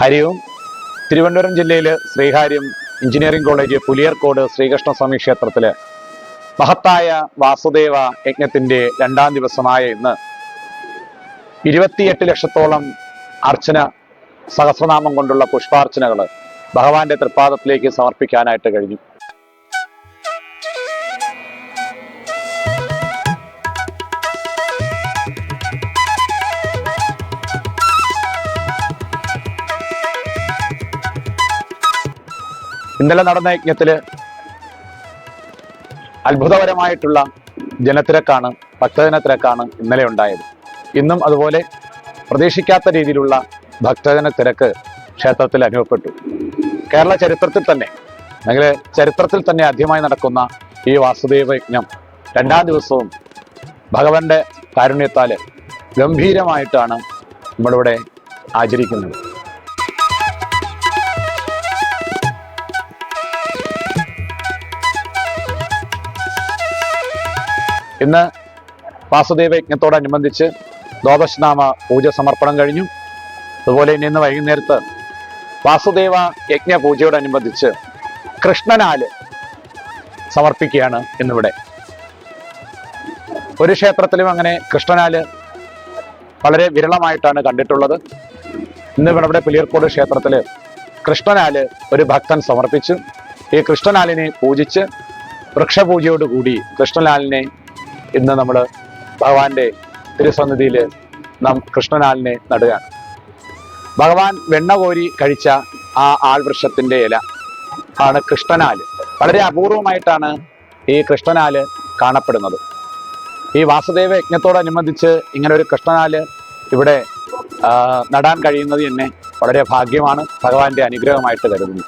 ഹരിവും തിരുവനന്തപുരം ജില്ലയിൽ Sreekaryam engineering college പുലിയർക്കോട് Sreekrishnaswamy ക്ഷേത്രത്തിൽ മഹത്തായ വാസുദേവ യജ്ഞത്തിന്റെ രണ്ടാം ദിവസമായ ഇന്ന് ഇരുപത്തിയെട്ട് ലക്ഷത്തോളം അർച്ചന സഹസ്രനാമം കൊണ്ടുള്ള പുഷ്പാർച്ചനകൾ ഭഗവാന്റെ തൃപ്പാദത്തിലേക്ക് സമർപ്പിക്കാനായിട്ട് കഴിഞ്ഞു. ഇന്നലെ നടന്ന യജ്ഞത്തിൽ അത്ഭുതപരമായിട്ടുള്ള ജനത്തിരക്കാണ് ഭക്തജനത്തിരക്കാണ് ഇന്നലെ ഉണ്ടായത്. ഇന്നും അതുപോലെ പ്രതീക്ഷിക്കാത്ത രീതിയിലുള്ള ഭക്തജന തിരക്ക് ക്ഷേത്രത്തിൽ അനുഭവപ്പെട്ടു. കേരള ചരിത്രത്തിൽ തന്നെ അല്ലെങ്കിൽ ചരിത്രത്തിൽ തന്നെ ആദ്യമായി നടക്കുന്ന ഈ വാസുദേവ യജ്ഞം രണ്ടാം ദിവസവും ഭഗവാന്റെ കാരുണ്യത്താൽ ഗംഭീരമായിട്ടാണ് നമ്മളിവിടെ ആചരിക്കുന്നത്. ഇന്ന് വാസുദേവ യജ്ഞത്തോടനുബന്ധിച്ച് ദ്വാദശനാമ പൂജ സമർപ്പണം കഴിഞ്ഞു. അതുപോലെ ഇനി ഇന്ന് വൈകുന്നേരത്ത് വാസുദേവ യജ്ഞ പൂജയോടനുബന്ധിച്ച് കൃഷ്ണനാല് സമർപ്പിക്കുകയാണ് ഇന്നിവിടെ. ഒരു ക്ഷേത്രത്തിലും അങ്ങനെ കൃഷ്ണനാല് വളരെ വിരളമായിട്ടാണ് കണ്ടിട്ടുള്ളത്. ഇന്ന് ഇവിടെ പുലിയർക്കോട് ക്ഷേത്രത്തിൽ കൃഷ്ണനാല് ഒരു ഭക്തൻ സമർപ്പിച്ചു ഈ കൃഷ്ണനാലിനെ പൂജിച്ച് വൃക്ഷപൂജയോടുകൂടി കൃഷ്ണലാലിനെ ഇന്ന് നമ്മൾ ഭഗവാന്റെ തിരുസന്നിധിയിൽ നാം കൃഷ്ണനാലിനെ നടുകയാണ്. ഭഗവാൻ വെണ്ണ കോരി കഴിച്ച ആ ആൾവൃക്ഷത്തിന്റെ ഇല ആണ് കൃഷ്ണനാല്. വളരെ അപൂർവമായിട്ടാണ് ഈ കൃഷ്ണനാല് കാണപ്പെടുന്നത്. ഈ വാസുദേവ യജ്ഞത്തോടനുബന്ധിച്ച് ഇങ്ങനെ ഒരു കൃഷ്ണനാല് ഇവിടെ നടാൻ കഴിയുന്നത് തന്നെ വളരെ ഭാഗ്യമാണ് ഭഗവാന്റെ അനുഗ്രഹമായിട്ട് കരുതുന്നു.